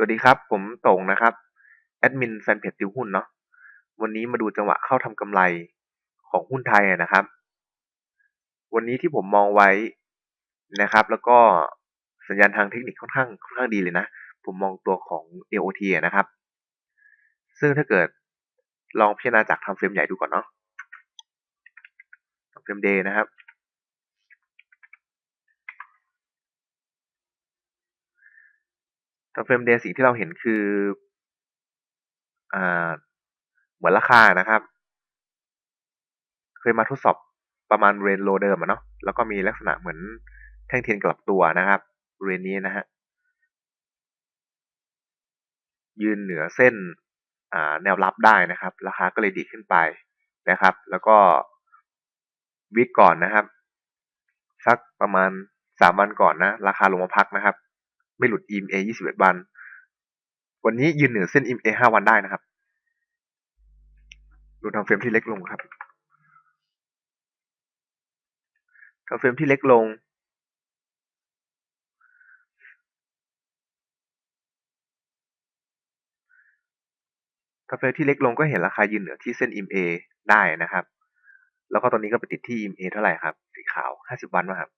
วัสดีครับ ผมตงนะครับ แอดมินแฟนเพจติวหุ้นเนาะวันนี้มาดูจังหวะเข้าทำกำไรของหุ้นไทยนะครับ วันนี้ที่ผมมองไว้นะครับ แล้วก็สัญญาณทางเทคนิคค่อนข้างค่อนข้างดีเลยนะ ผมมองตัวของ AOT นะครับ ซึ่งถ้าเกิดลองพิจารณาจากทำเฟรมใหญ่ดูก่อนเนาะทำเฟรมเดย์นะครับ ทำเฟรมเดย์สิ่งที่เราเห็นคืออ่าเหมือนราคานะครับ เคยมาทดสอบประมาณเรนโลเดิมอะเนาะแล้วก็มีลักษณะเหมือนแท่งเทียนกลับตัวนะครับเรนนี้นะฮะยืนเหนือเส้นแนวรับได้นะครับ ราคาก็เลยดีขึ้นไปนะครับ แล้วก็วิกก่อนนะครับ สักประมาณสามวันก่อนนะ ราคาลงมาพักนะครับ ไม่หลุด EMA 21 วัน วันนี้ยืนเหนือเส้น EMA 5 วันได้นะครับ ดูทางเฟรมที่เล็กลงครับทางเฟรมที่เล็กลงทางเฟรมที่เล็กลงก็เห็นราคายืนเหนือที่เส้น EMA ได้นะครับ แล้วก็ตอนนี้ก็ไปติดที่ EMA เท่าไหร่ครับ สีขาว 50 วันนะครับ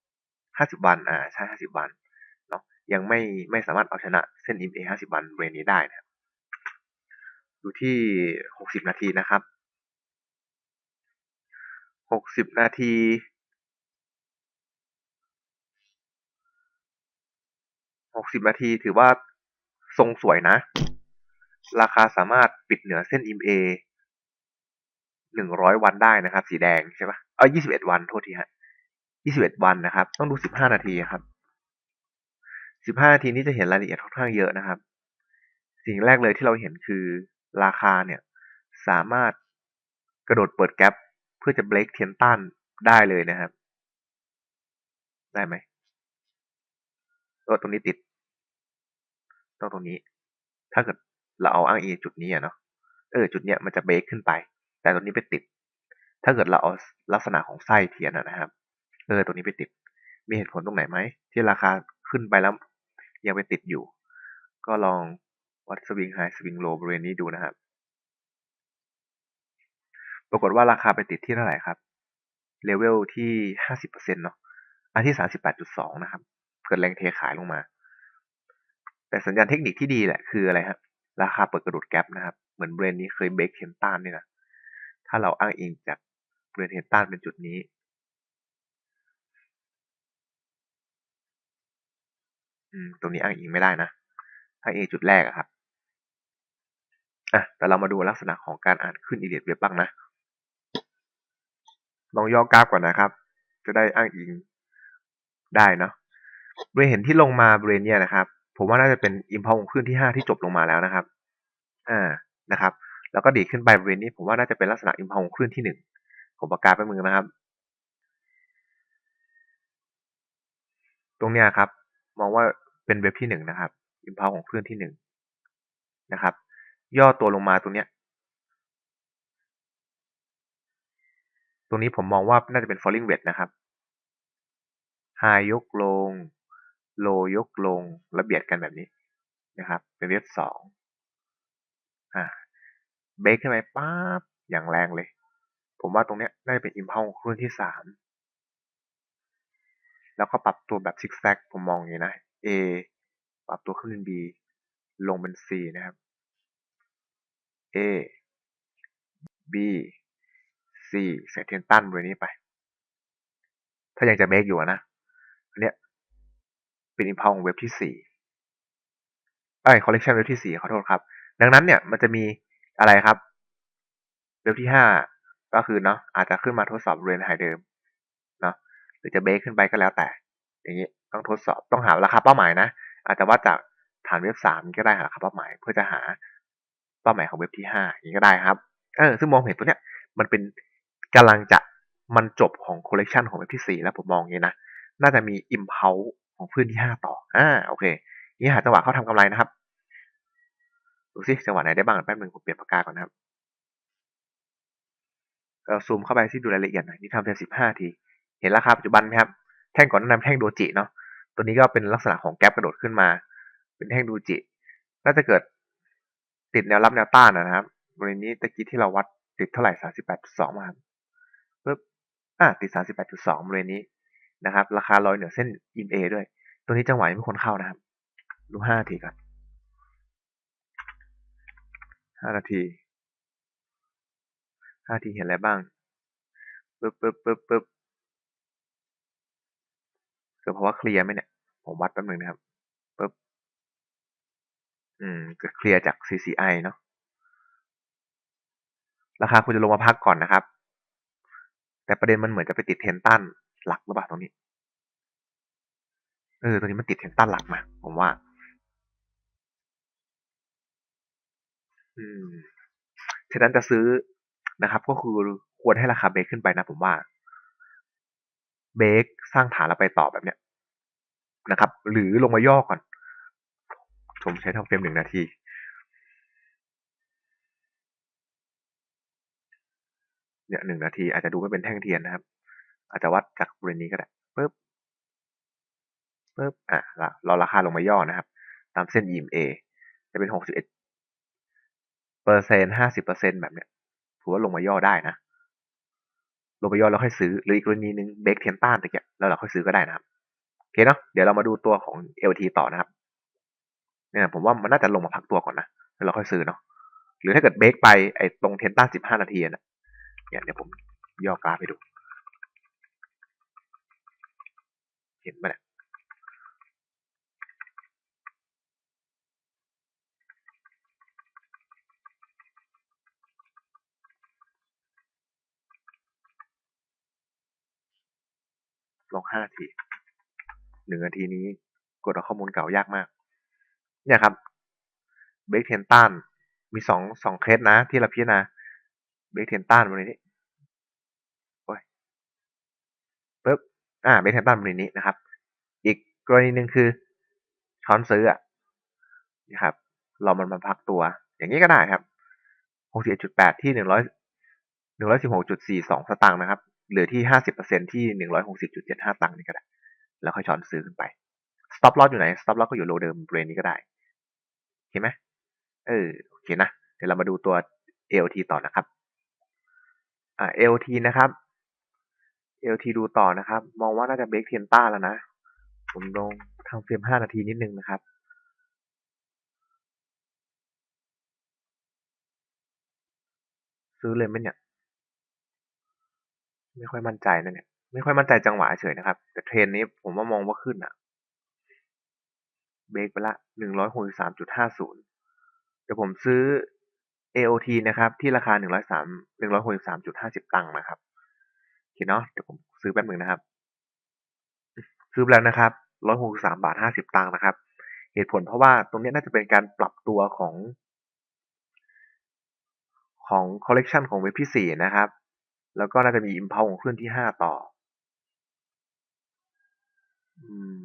50 วัน อ่า ใช่ 50 วัน ยังไม่ไม่สามารถเอาชนะเส้น EMA 50 วันเรนนี้ได้นะครับดูที่ 60 นาทีนะครับ 60 นาที 60 นาทีถือว่าทรงสวยนะ ราคาสามารถปิดเหนือเส้น EMA 100 วันได้นะครับ สีแดงใช่ปะเออ21 วันโทษทีฮะ21 วันนะครับ ต้องดู 15 นาทีครับ 15 นาทีนี้จะเห็นรายละเอียดค่อนข้างเยอะนะครับ สิ่งแรกเลยที่เราเห็นคือราคาเนี่ยสามารถกระโดดเปิดแกลบเพื่อจะเบรกเทียนตันได้เลยนะครับ ได้ไหมเออตรงนี้ติด ต้องตรงนี้ ถ้าเกิดเราเอาอ้างอิงจุดนี้อะเนาะ เออ จุดเนี้ยมันจะเบรกขึ้นไป แต่ตรงนี้ไปติด ถ้าเกิดเราเอาลักษณะของไส้เทียนนะครับ เออ ตรงนี้ไปติด มีเหตุผลตรงไหนไหมที่ราคาขึ้นไปแล้ว ยังไปติดอยู่ ก็ลองวัดสวิงไฮสวิงโลบริเวณนี้ดูนะครับ ปรากฏว่าราคาไปติดที่เท่าไหร่ครับเลเวลที่ห้าสิบเปอร์เซ็นต์เนาะอันที่สามสิบแปดจุดสองนะครับเกิดแรงเทขายลงมา แต่สัญญาณเทคนิคที่ดีแหละคืออะไรครับราคาเปิดกระโดดแกลบนะครับ เหมือนเบรนนี้เคยเบรกเทนตันนี่นะถ้าเราอ้างอิงจากเบรนเทนตันเป็นจุดนี้ อืมตรงนี้อ้างอิงไม่ได้นะถ้าเอจุดแรกอะครับอะแต่เรามาดูลักษณะของการอ่านขึ้นอีเดียดเว็บบ้างนะลองย่อกราฟก่อนนะครับ จะได้อ้างอิงได้เนาะบริเห็นที่ลงมาบริเวณเนี้ยนะครับ ผมว่าน่าจะเป็นอิมพอลขึ้นที่ห้าที่จบลงมาแล้วนะครับ อ่านะครับ แล้วก็ดีขึ้นไปบริเวณนี้ ผมว่าน่าจะเป็นลักษณะอิมพอลขึ้นที่หนึ่งผมประกาศไปมือนะครับ ตรงเนี้ยครับ มองว่า เป็นเว็บที่หนึ่งนะครับอิมพอลของคลื่นที่หนึ่งนะครับ ย่อตัวลงมาตรงเนี้ย ตรงนี้ผมมองว่าน่าจะเป็น falling wedge นะครับ high ยกลง low ยกลงแล้วเบียดกันแบบนี้นะครับ เป็นเว็บสองอ่าเบรกขึ้นไปปั๊บอย่างแรงเลย ผมว่าตรงเนี้ยน่าจะเป็นอิมพ l ลคลื่นที่สามแล้วก็ปรับตัวแบบซิกแซกผมมองอย่างนี้นะ A ปรับตัวขึ้นเป็น B ลงเป็น C นะครับ A B C ใส่เทนตันบริเวณนี้ไป ถ้ายังจะเบรกอยู่นะ อันเนี้ยเป็นอิมพ l ลของเว็บที่สี่ไอ้คอลเลกชันเว็บที่สี่ขอโทษครับ ดังนั้นเนี่ยมันจะมีอะไรครับ เว็บที่ห้าก็คือเนาะอาจจะขึ้นมาทดสอบเรียนไฮเดิมเนาะหรือจะเบรกขึ้นไปก็แล้วแต่ อย่างนี้ ต้องทดสอบต้องหาราคาเป้าหมายนะ อาจจะวัดจากฐานเว็บสามก็ได้หาราคาเป้าหมาย เพื่อจะหาเป้าหมายของเว็บที่ห้าอย่างนี้ก็ได้ครับเออซึ่งมองเห็นตัวเนี้ยมันเป็นกำลังจะมันจบของคอลเลกชันของเว็บที่สี่แล้วผมมองอย่างนี้นะน่าจะมีอิมเพลของพื้นที่ห้าต่ออ่าโอเคนี่หาจังหวะเข้าทำกำไรนะครับดูซิจังหวะไหนได้บ้างแป๊บนึงผมเปลี่ยนปากกาก่อนนะครับเราซูมเข้าไปที่ดูรายละเอียดหน่อยนี่ทำเพียงสิบห้าที เห็นราคาปัจจุบันไหมครับ แท่งก่อนนั้นแท่งโดจิเนาะ ตัวนี้ก็เป็นลักษณะของแก๊ปกระโดดขึ้นมา เป็นแท่งโดจิน่าจะเกิดติดแนวรับแนวต้านนะครับบริเวณนี้ตะกี้ที่เราวัดติดเท่าไหร่สามสิบแปดจุดสองมาครับปึ๊บอ่าติดสามสิบแปดจุดสองบริเวณนี้นะครับ ราคาลอยเหนือเส้นอิมเอด้วย ตัวนี้จังหวะยังไม่ควรเข้านะครับ ดูห้านาทีก่อนห้านาทีห้านาทีเห็นอะไรบ้างปึ๊บปึ๊บปึ๊บปึ๊บ เกิดเพราะว่าเคลียร์ไหมเนี่ย ผมวัดแป๊บนึงนะครับปึ๊บอืมกิดเคลียร์จาก CCI เนาะราคาคุณจะลงมาพักก่อนนะครับ แต่ประเด็นมันเหมือนจะไปติดเทนตันหลักหรือเปล่าตรงนี้ เออ ตรงนี้มันติดเทนตันหลักมา ผมว่า อืม ฉะนั้นจะซื้อนะครับ ก็คือควรให้ราคาเบรกขึ้นไปนะผมว่า เบรกสร้างฐานแล้วไปต่อแบบเนี้ยนะครับ หรือลงมาย่อก่อน ผมใช้ทำเฟรมหนึ่งนาทีเนี่ยหนึ่งนาทีอาจจะดูไม่เป็นแท่งเทียนนะครับ อาจจะวัดจากบริเวณนี้ก็ได้ปึ๊บปึ๊บอะเราราคาลงมาย่อนะครับ ตามเส้น EMA จะเป็นหกสิบเอ็ดเปอร์เซ็นห้าสิบเปอร์เซ็นแบบเนี้ยถือว่าลงมาย่อได้นะ ลงไปย่อแล้วค่อยซื้อ หรืออีกกรณีหนึ่งเบรกเทียนต้านตะเกียบแล้วเราค่อยซื้อก็ได้นะครับโอเคเนาะเดี๋ยวเรามาดูตัวของ LT ต่อนะครับเนี่ยผมว่ามันน่าจะลงมาพักตัวก่อนนะแล้วเราค่อยซื้อเนาะหรือถ้าเกิดเบรกไปไอ้ตรงเทนต้าสิบห้านาทีนะเนี่ยเดี๋ยวผมย่อกราฟให้ดู เห็นไหมเนี่ย ลงห้าทีหนึ่งนาทีนี้กดเอาข้อมูลเก่ายากมาก เนี่ยครับเบรกเทนตันมีสองสองเคสนะ ที่เราพิจารณาเบรกเทนตันบริเวณนี้โอ้ยปึ๊บอ่าเบรกเทนตันบริเวณนี้นะครับ อีกกรณีหนึ่งคือช้อนซื้ออะนะครับเรามันมาพักตัว อย่างนี้ก็ได้ครับหกสิบจุดแปดที่หนึ่งร้อยหนึ่งร้อยสิบหกจุดสี่สองสตางค์นะครับ เหลือที่ห้าสิบเปอร์เซ็นที่หนึ่งร้อยหกสิบจุดเจ็ดห้าตังค์นี่ก็ได้ แล้วค่อยช้อนซื้อขึ้นไป stop loss อยู่ไหน stop loss ก็อยู่โลเดิมบริเวณนี้ก็ได้เห็นไหมเออโอเคนะ เดี๋ยวเรามาดูตัว ALT ต่อนะครับอ่า ALT นะครับ ALT ดูต่อนะครับ มองว่าน่าจะเบรกเทียนต้าแล้วนะ ผมลงทางเฟรม5นาทีนิดนึงนะครับซื้อเลยไหมเนี่ย ไม่ค่อยมั่นใจนะเนี่ย ไม่ค่อยมั่นใจจังหวะเฉยนะครับ แต่เทรนนี้ผมว่ามองว่าขึ้นอะเบรกไปละหนึ่งร้อยหกสิบสามจุดห้าศูนย์เดี๋ยวผมซื้อ AOT นะครับ ที่ราคาหนึ่งร้อยสามหนึ่งร้อยหกสิบสามจุดห้าสิบตังค์นะครับโอเคเนาะเดี๋ยวผมซื้อแป๊บหนึ่งนะครับ ซื้อแล้วนะครับร้อยหกสิบสามบาทห้าสิบตังค์นะครับ เหตุผลเพราะว่าตรงนี้น่าจะเป็นการปรับตัวของ ของคอลเลกชันของเว็บที่สี่นะครับ แล้วก็น่าจะมีอิมพาวของเคลื่อนที่ห้าต่อ อืม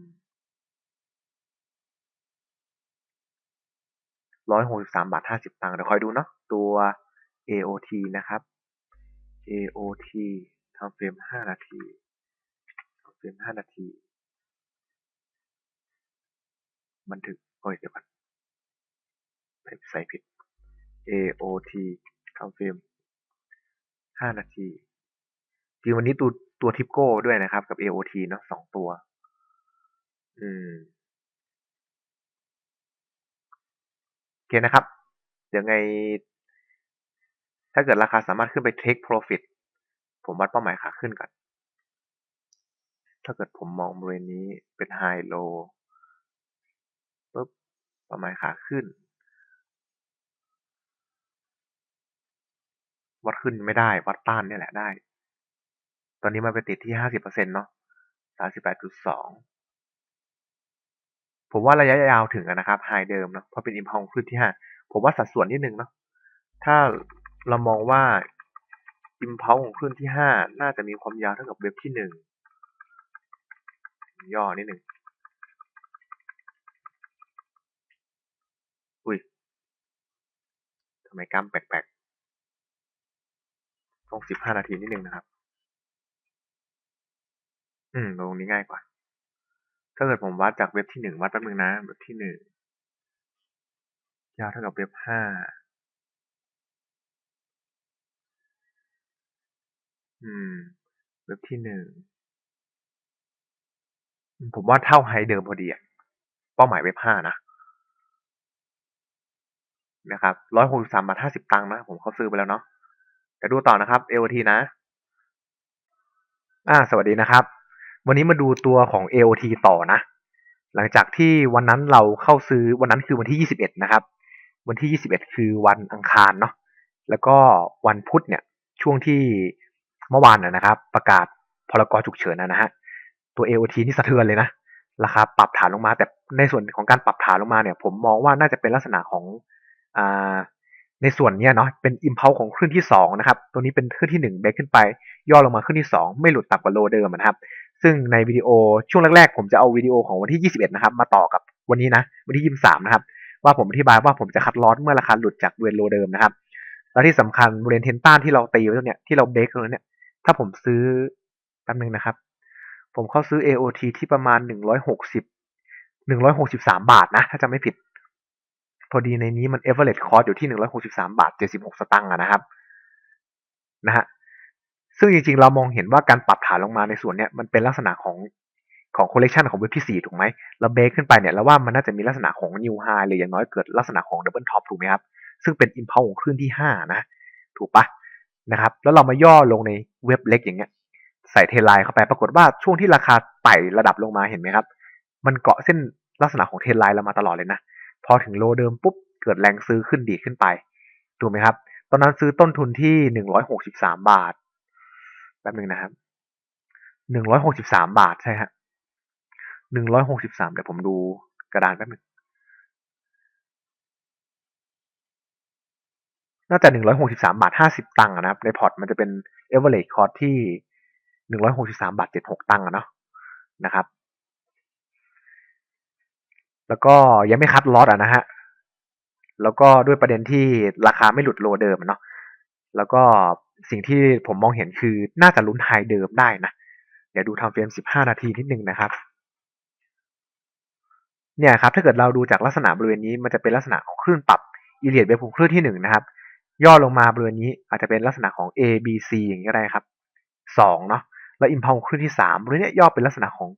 ร้อยหกสิบสามบาทห้าสิบตังค์เดี๋ยวคอยดูเนาะตัว AOT นะครับ AOT ทำเฟรมห้านาทีทำเฟรมห้านาที บันทึกโอ้ยเดี๋ยวก่อนใส่ผิด AOT ทำเฟรม ห้านาที จริงวันนี้ตัวตัวทิปโก้ด้วยนะครับ กับ AOT เนาะสองตัว อืมโอเคนะครับ เดี๋ยวไง ถ้าเกิดราคาสามารถขึ้นไป take profit ผมวัดเป้าหมายขาขึ้นก่อน ถ้าเกิดผมมองบริเวณนี้เป็น high low ปุ๊บเป้าหมายขาขึ้น วัดขึ้นไม่ได้ วัดต้านนี่แหละได้ ตอนนี้มันไปติดที่50%เปอร์เซ็นเนาะ38.2ผมว่าระยะยาวถึงนะครับไฮเดิมเนาะเพราะเป็นอิมพองขึ้นที่ห้าผมว่าสัดส่วนนิดนึงเนาะถ้าเรามองว่าอิมพองของขึ้นที่ห้าน่าจะมีความยาวเท่ากับเว็บที่หนึ่งย่อนิดหนึ่งอุ้ยทำไมกล้ามแปลกๆ ต้องสิบห้านาทีนิดนึงนะครับ อืม ตรงนี้ง่ายกว่า ถ้าเกิดผมวัดจากเว็บที่หนึ่งวัดแป๊บนึงนะเว็บที่หนึ่งยาวเท่ากับเว็บห้าอืม เว็บที่หนึ่งผมว่าเท่าไฮเดิมพอดีอะเป้าหมายเว็บห้านะนะครับร้อยหกสิบสามบาทห้าสิบตังค์นะ ผมเขาซื้อไปแล้วเนาะ แต่ดูต่อนะครับ AOT นะ อ่า สวัสดีนะครับ วันนี้มาดูตัวของ AOT ต่อนะ หลังจากที่วันนั้นเราเข้าซื้อวันนั้นคือวันที่ยี่สิบเอ็ดนะครับ วันที่ยี่สิบเอ็ดคือวันอังคารเนาะ แล้วก็วันพุธเนี่ย ช่วงที่เมื่อวานนะครับ ประกาศพรกฉุกเฉินนะฮะ ตัว AOT นี่สะเทือนเลยนะ ราคาปรับฐานลงมา แต่ในส่วนของการปรับฐานลงมาเนี่ย ผมมองว่าน่าจะเป็นลักษณะของอ่า ในส่วนนี้เนาะเป็นอิมเพลของคลื่นที่2นะครับตัวนี้เป็นคลื่นที่ 1 เบรกขึ้นไป ย่อลงมาคลื่นที่ 2 ไม่หลุดต่ำกว่าโลเดิมนะครับ ซึ่งในวิดีโอช่วงแรกๆ ผมจะเอาวิดีโอของวันที่ 21 นะครับ มาต่อกับวันนี้นะวันที่ 23 นะครับ ว่าผมอธิบายว่าผมจะคัดลอสเมื่อราคาหลุดจากบริเวณโลเดิมนะครับ แล้วที่สำคัญบริเวณเทนต้านที่เราตีไว้ตรงเนี้ยที่เราเบรกตรงนี้เนี่ยถ้าผมซื้อแป๊บนึงนะครับ ผมเข้าซื้อ AOT ที่ประมาณ 160 163 บาทนะถ้าจะไม่ผิด พอดีในนี้มัน average cost อยู่ที่163บาท76 สตางค์นะครับนะฮะซึ่งจริงๆ เรามองเห็นว่าการปรับฐานลงมาในส่วนเนี้ยมันเป็นลักษณะของของ collection ของเว็บที่ 4 ถูกไหมเราเบรกขึ้นไปเนี่ยแล้วว่ามันน่าจะมีลักษณะของ new high หรืออย่างน้อยเกิดลักษณะของ double top ถูกไหมครับ ซึ่งเป็น i m p u l s ของคลื่นที่ 5 นะ ถูกปะนะครับ แล้วเรามาย่อลงในเว็บเล็กอย่างเงี้ย ใส่เทไลน์เข้าไปปรากฏว่าช่วงที่ราคาไต่ระดับลงมาเห็นไหมครับ มันเกาะเส้นลักษณะของเทไลน์เรามาตลอดเลยนะ พอถึงโลเดิมปุ๊บเกิดแรงซื้อขึ้นดีขึ้นไปถูกไหมครับ ตอนนั้นซื้อต้นทุนที่หนึ่งร้อยหกสิบสามบาทแป๊บนึงนะครับหนึ่งร้อยหกสิบสามบาทใช่ฮะหนึ่งร้อยหกสิบสามเดี๋ยวผมดูกระดานแป๊บนึงน่าจะหนึ่งร้อยหกสิบสามบาทห้าสิบตังค์นะครับ ในพอร์ตมันจะเป็น average cost ที่หนึ่งร้อยหกสิบสามบาทเจ็ดหกตังค์อะเนาะนะครับ แล้วก็ยังไม่คัดลอตอะนะฮะ แล้วก็ด้วยประเด็นที่ราคาไม่หลุดโลเดิมเนาะ แล้วก็สิ่งที่ผมมองเห็นคือน่าจะลุ้นไฮเดิมได้นะ เดี๋ยวดูทำเฟรมสิบห้านาทีนิดนึงนะครับ เนี่ยครับ ถ้าเกิดเราดูจากลักษณะบริเวณนี้มันจะเป็นลักษณะของคลื่นปรับอีเลียดเวฟของคลื่นที่หนึ่งนะครับ ย่อลงมาบริเวณนี้อาจจะเป็นลักษณะของ A B C อย่างนี้ก็ได้ครับสองเนาะ แล้วอิมพาวคลื่นที่สามบริเวณนี้ย่อเป็นลักษณะของ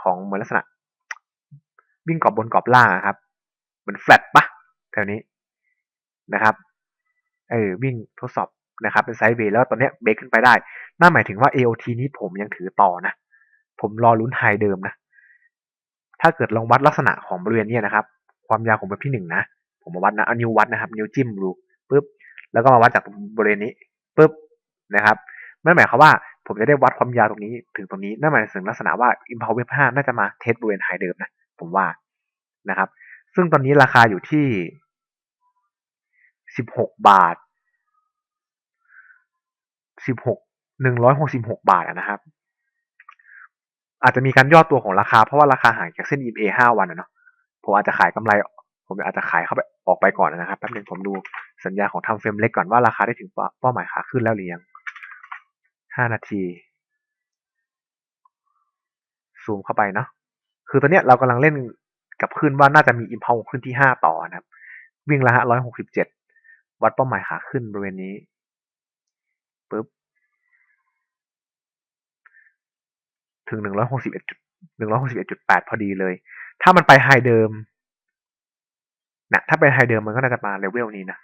ของเหมือนลักษณะ วิ่งกรอบบนกรอบล่างครับ เหมือนแฟลตปะแถวนี้นะครับเออวิ่งทดสอบนะครับเป็นไซด์เวย์แล้วตอนนี้เบรกขึ้นไปได้นั่นหมายถึงว่า AOT นี้ผมยังถือต่อนะ ผมรอลุ้นไฮเดิมนะ ถ้าเกิดลองวัดลักษณะของบริเวณนี้นะครับ ความยาวของเว็บที่หนึ่งนะ ผมมาวัดนะเอานิ้ววัดนะครับ นิ้วจิ้มดูปุ๊บ แล้วก็มาวัดจากบริเวณนี้ปุ๊บนะครับนั่นหมายความว่าผมจะได้วัดความยาวตรงนี้ถึงตรงนี้นั่นหมายถึงลักษณะว่า Impulse Wave 5น่าจะมาเทสบริเวณไฮเดิมนะ ผมว่านะครับ ซึ่งตอนนี้ราคาอยู่ที่ 16 บาท 16 166 บาทนะครับ อาจจะมีการย่อตัวของราคาเพราะว่าราคาห่างจากเส้น EMA 5 วันนะเนาะผมอาจจะขายกำไร ผมอาจจะขายเข้าไปออกไปก่อนนะครับแป๊บนึงผมดูสัญญาของทำเฟรมเล็กก่อนว่าราคาได้ถึงเป้าหมายขาขึ้นแล้วหรือยัง 5 นาที ซูมเข้าไปเนาะ คือตอนเนี้ยเรากำลังเล่นกับขึ้นว่าน่าจะมีอิมพาวขึ้นที่5ต่อนะครับ วิ่งละฮะ167วัดเป้าหมายขาขึ้นบริเวณนี้ปุ๊บถึง161จุด161.8พอดีเลย ถ้ามันไปไฮเดิมนะถ้าเป็นไฮเดิมมันก็น่าจะมาเลเวลนี้นะ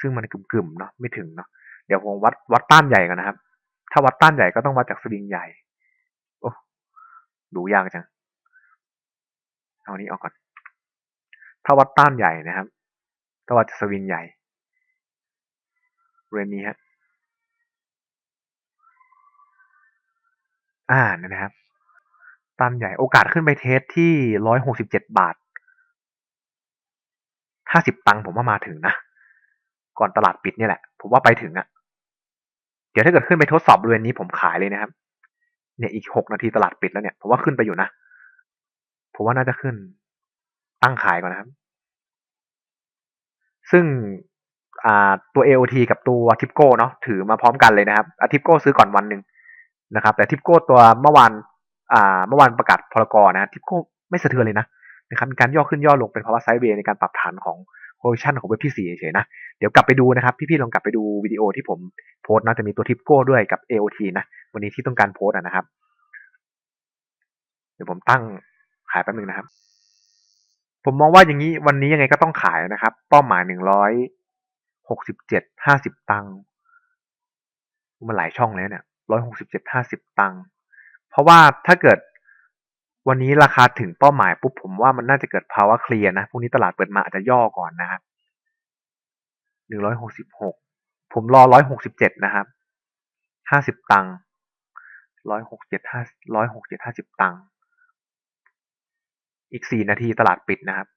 ซึ่งมันกึ่มๆเนาะไม่ถึงเนาะเดี๋ยวผมวัดวัดต้านใหญ่กันนะครับ ถ้าวัดต้านใหญ่ก็ต้องวัดจากสวิงใหญ่ โอ้ดูยากจัง เอานี้ออกก่อน ถ้าวัดต้านใหญ่นะครับถ้าวัดจากสวิงใหญ่ เรนนี้ฮะ อ่านะครับ ต้านใหญ่ โอกาสขึ้นไปเทสที่ร้อยหกสิบเจ็ดบาทห้าสิบตังค์ผมว่ามาถึงนะ ก่อนตลาดปิดเนี่ยแหละ ผมว่าไปถึงอะ เดี๋ยวถ้าเกิดขึ้นไปทดสอบบริเวณนี้ผมขายเลยนะครับ เนี่ยอีกหกนาทีตลาดปิดแล้วเนี่ยผมว่าขึ้นไปอยู่นะผมว่าน่าจะขึ้น ตั้งขายก่อนนะครับ ซึ่งตัว AOT กับตัวทิปโก้เนาะถือมาพร้อมกันเลยนะครับทิปโก้ซื้อก่อนวันหนึ่งนะครับ แต่ทิปโก้ตัวเมื่อวานเมื่อวานประกาศพรกรนะทิปโก้ไม่สะเทือนเลยนะนะครับมีการย่อขึ้นย่อลงเป็นภาวะไซด์เวย์ในการปรับฐานของ correction ของเว็บที่4เฉยๆนะ เดี๋ยวกลับไปดูนะครับ พี่ๆลองกลับไปดูวิดีโอที่ผมโพสต์นะจะมีตัวทิปโก้ด้วยกับ AOT นะวันนี้ที่ต้องการโพสต์อะนะครับ เดี๋ยวผมตั้งขายแป๊บนึงนะครับ ผมมองว่าอย่างนี้วันนี้ยังไงก็ต้องขายนะครับ เป้าหมายหนึ่งร้อยหกสิบเจ็ดห้าสิบตังค์มันหลายช่องเลยเนี่ยร้อยหกสิบเจ็ดห้าสิบตังค์เพราะว่าถ้าเกิดวันนี้ราคาถึงเป้าหมายปุ๊บผมว่ามันน่าจะเกิดภาวะเคลียร์นะพรุ่งนี้ตลาดเปิดมาอาจจะย่อก่อนนะครับ หนึ่งร้อยหกสิบหกผมรอร้อยหกสิบเจ็ดนะครับห้าสิบตังค์ร้อยหกเจ็ดห้าร้อยหกเจ็ดห้าสิบตังค์อีกสี่นาทีตลาดปิดนะครับ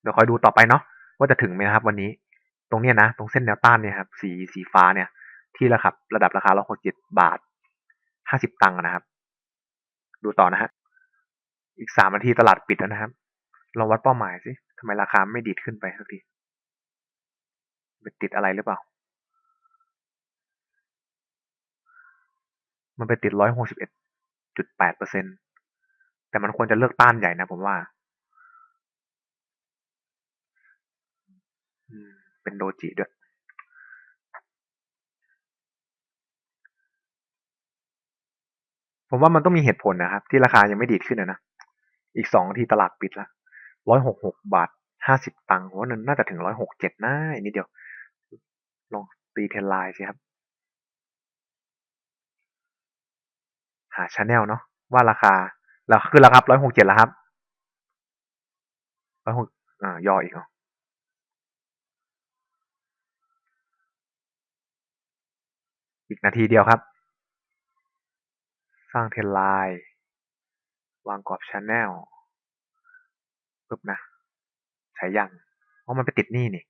เดี๋ยวคอยดูต่อไปเนาะว่าจะถึงไหมนะครับ วันนี้ตรงเนี้ยนะ ตรงเส้นแนวต้านเนี่ยครับสีสีฟ้าเนี่ย ที่ระดับระดับราคาร้อยหกเจ็ดบาทห้าสิบตังค์นะครับ ดูต่อนะฮะอีกสามนาทีตลาดปิดแล้วนะครับลองวัดเป้าหมายสิทำไมราคาไม่ดีดขึ้นไปสักที ไปติดอะไรหรือเปล่า มันไปติดร้อยหกสิบเอ็ดจุดแปดเปอร์เซ็นตแต่มันควรจะเลือกต้านใหญ่นะผมว่า เป็นโดจิด้วยผมว่ามันต้องมีเหตุผลนะครับ ที่ราคายังไม่ดีดขึ้นนะ อีกสองทีตลาดปิดละร้อยหกหกบาทห้าสิบตังค์ว่านั้นน่าจะถึงร้อยหกเจ็ดน่านิดเดียว ตีเทนไลน์สิครับ หาชาแนลเนาะว่าราคาแล้วคราคาร้อยหกเจ็ดแล้วครับร้อยหกอ่าย่ออีกเหรออีกนาทีเดียวครับ สร้างเทนไลน์วางกรอบชาแนลปึ๊บนะ ใช้ยังเพราะมันไปติดนี่นี่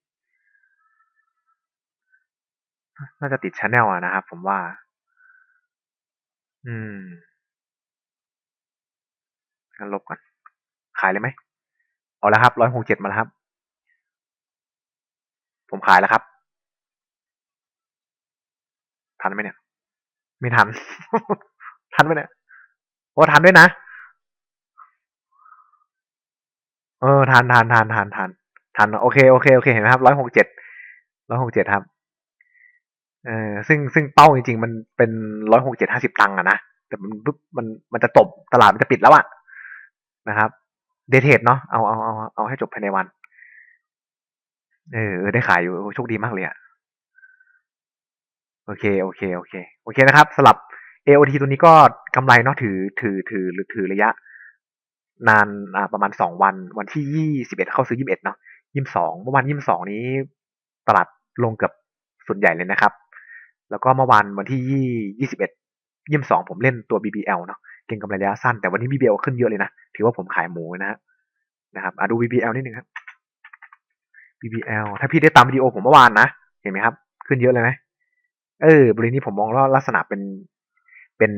น่าจะติดชาแนลอะนะครับผมว่า อืมงั้นลบก่อน ขายเลยไหม เอาแล้วครับร้อยหกเจ็ดมาแล้วครับ ผมขายแล้วครับ ทันไหมเนี่ย ไม่ทัน ทันไหมเนี่ย โอ้ทันด้วยนะ เออทันทันทันทันทันทันโอเคโอเคโอเคเห็นไหมครับร้อยหกเจ็ดร้อยหกเจ็ดครับ เออซึ่งซึ่งเป้าจริงๆ มันเป็นร้อยหกเจ็ดห้าสิบตังค์อะนะ แต่มันปุ๊บมันมันจะจบตลาดมันจะปิดแล้วอะนะครับ เดทเทดเนาะเอาเอาเอาเอาให้จบภายในวัน เออ ได้ขายอยู่โชคดีมากเลยอะโอเค โอเค โอเค โอเคนะครับสำหรับ AOT ตัวนี้ก็กำไรเนาะถือถือถือหรือถือระยะ นานอ่าประมาณสองวัน วันที่ยี่สิบเอ็ดเข้าซื้อยี่สิบเอ็ดเนาะยี่สิบสองเมื่อวานยี่สิบสองนี้ ตลาดลงเกือบส่วนใหญ่เลยนะครับ แล้วก็เมื่อวานวันที่ยี่ยี่สิบเอ็ดยี่สิบสองผมเล่นตัว BBL เนาะเก่งกำไรระยะสั้นแต่วันนี้ BBL ขึ้นเยอะเลยนะ ถือว่าผมขายหมูนะฮะนะครับอะดู BBL นิดนึงครับ BBL ถ้าพี่ได้ตามวิดีโอผมเมื่อวานนะ เห็นไหมครับ ขึ้นเยอะเลยไหมเออบริเวณนี้ผมมองว่าลักษณะเป็นเป็น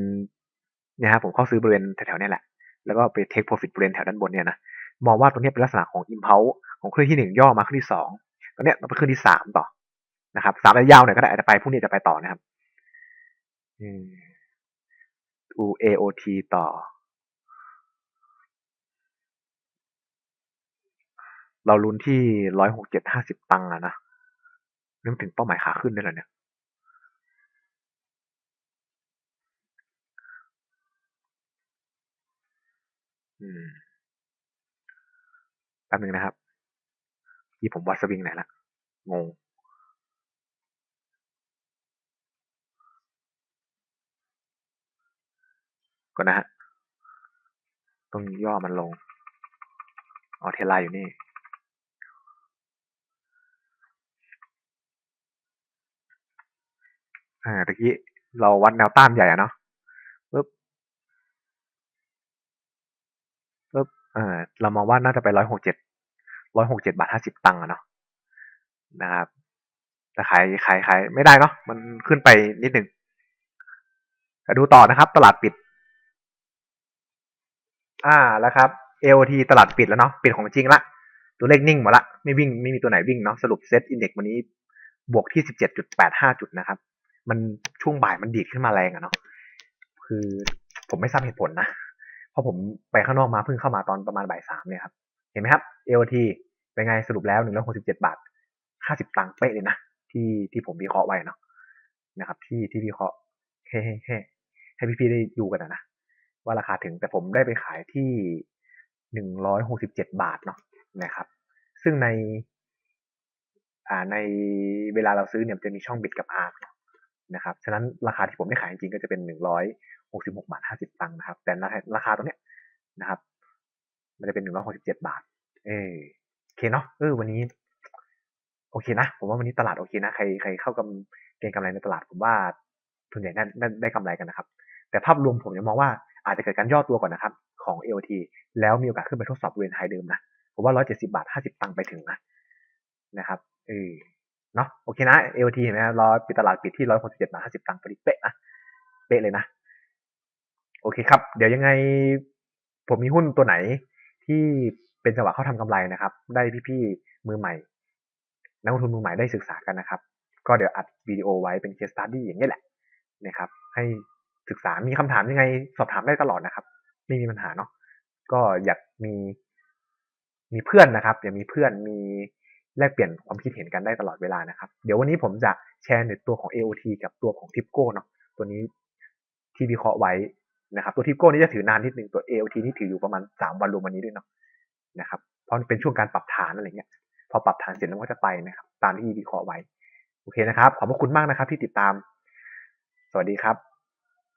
นี่ยฮะผมเข้าซื้อบริเวณแถวๆนี้แหละ แล้วก็ไปเทคโปรฟิตบริเวณแถวด้านบนเนี่ยนะมองว่าตรงนี้เป็นลักษณะของอิมเพลของเครื่องที่หนึ่งย่อมาเครื่องที่สองตรงนี้มาเป็นเครื่องที่สามต่อ นะครับสามระยะยาวหน่อยก็ได้อาจจะไปพรุ่งนี้จะไปต่อนะครับดู AOT ต่อ เราลุ้นที่ร้อยหกเจ็ดห้าสิบตังค์อะนะนึกถึงเป้าหมายขาขึ้นได้แล้วเนี่ยอืมแป๊บนึงนะครับ ที่ผมวัดสวิงไหนละ งง ก่อนนะฮะต้องย่อมันลงอ๋อเทลน์อยู่นี่อ่าตะกี้เราวัดแนวต้านใหญ่อะเนาะปึ๊บปึ๊บเออเรามองว่าน่าจะไปร้อยหกเจ็ดร้อยหกเจ็ดบาทห้าสิบตังค์อะเนาะนะครับแต่ขายขายขายไม่ได้เนาะมันขึ้นไปนิดหนึ่งดูต่อนะครับ ตลาดปิด อ่าแล้วครับ AOT ตลาดปิดแล้วเนาะปิดของจริงละตัวเลขนิ่งหมดละไม่วิ่งไม่มีตัวไหนวิ่งเนาะสรุปเซตอินเด็กวันนี้บวกที่สิบเจ็ดจุดแปดห้าจุดนะครับ มันช่วงบ่ายมันดีดขึ้นมาแรงอะเนาะคือผมไม่ทราบเหตุผลนะเพราะผมไปข้างนอกมาเพิ่งเข้ามาตอนประมาณบ่ายสามเนี่ยครับ เห็นไหมครับ AOT เป็นไงสรุปแล้วหนึ่งร้อยหกสิบเจ็ดบาทห้าสิบตังค์เป๊ะเลยนะที่ที่ผมวิเคราะห์ไว้เนาะนะครับ ที่ที่วิเคราะห์ให้ให้ให้ให้พี่ๆได้ดูกันนะ ว่าราคาถึงแต่ผมได้ไปขายที่หนึ่งร้อยหกสิบเจ็ดบาทเนาะนะครับ ซึ่งในอ่าในเวลาเราซื้อเนี่ยจะมีช่องบิดกับอาร์นะครับ ฉะนั้นราคาที่ผมได้ขายจริงก็จะเป็นหนึ่งร้อยหกสิบหกบาทห้าสิบตังค์นะครับ แต่ราคาตรงเนี้ยนะครับ มันจะเป็นหนึ่งร้อยหกสิบเจ็ดบาท เออโอเคเนาะเออวันนี้ โอเคนะ ผมว่าวันนี้ตลาดโอเคนะ ใครใครเข้ากำเก็งกำไรในตลาดผมว่าส่วนใหญ่ได้ได้กำไรกันนะครับ แต่ภาพรวมผมยังมองว่าอาจจะเกิดการย่อตัวก่อนนะครับของ AOT แล้วมีโอกาสขึ้นไปทดสอบบริเวณไฮเดิมนะผมว่า 170 บาท 50 ตังค์ไปถึงนะนะครับเออเนาะโอเคนะ AOT เห็นไหมรอปิดตลาดปิดที่ 167 บาท 50 ตังค์พอดีเป๊ะนะเป๊ะเลยนะ โอเคครับ เดี๋ยวยังไงผมมีหุ้นตัวไหนที่เป็นจังหวะเข้าทำกำไรนะครับ ได้พี่ๆมือใหม่ นักลงทุนมือใหม่ได้ศึกษากันนะครับ ก็เดี๋ยวอัดวิดีโอไว้เป็น case study อย่างนี้แหละนะครับ ให้ ศึกษา มีคำถามยังไง สอบถามได้ตลอดนะครับ ไม่มีปัญหาเนาะ ก็อยากมี มีเพื่อนนะครับ อยากมีเพื่อน มีแลกเปลี่ยนความคิดเห็นกันได้ตลอดเวลานะครับ เดี๋ยววันนี้ผมจะแชร์ในตัวของ AOT กับตัวของ Tipco เนาะ ตัวนี้ที่วิเคราะห์ไว้นะครับ ตัว Tipco นี่จะถือนานนิดนึง ตัว AOT นี่ถืออยู่ประมาณ 3 วันรวมวันนี้ด้วยเนาะ นะครับ เพราะเป็นช่วงการปรับฐานอะไรเงี้ย พอปรับฐานเสร็จแล้วก็จะไปนะครับ ตามที่วิเคราะห์ไว้ โอเคนะครับ ขอบพระคุณมากนะครับ ที่ติดตาม สวัสดีครับ